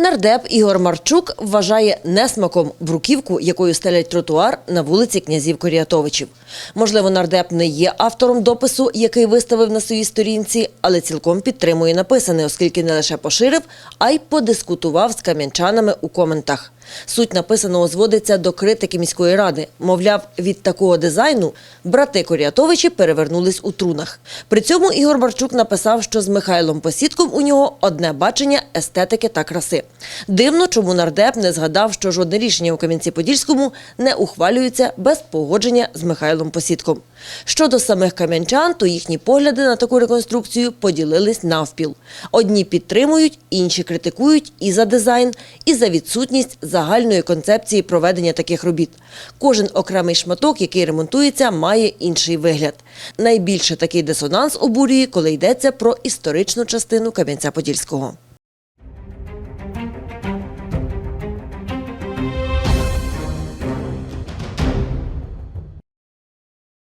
Нардеп Ігор Марчук вважає несмаком бруківку, якою стелять тротуар на вулиці князів Коріатовичів. Можливо, нардеп не є автором допису, який виставив на своїй сторінці, але цілком підтримує написане, оскільки не лише поширив, а й подискутував з кам'янчанами у коментах. Суть написаного зводиться до критики міської ради. Мовляв, від такого дизайну брати Коріатовичі перевернулись у трунах. При цьому Ігор Марчук написав, що з Михайлом Посідком у нього одне бачення естетики та краси. Дивно, чому нардеп не згадав, що жодне рішення у Кам'янці-Подільському не ухвалюється без погодження з Михайлом Посідком. Щодо самих кам'янчан, то їхні погляди на таку реконструкцію поділились навпіл. Одні підтримують, інші критикують і за дизайн, і за відсутність загальної концепції проведення таких робіт. Кожен окремий шматок, який ремонтується, має інший вигляд. Найбільше такий дисонанс обурює, коли йдеться про історичну частину Кам'янця-Подільського.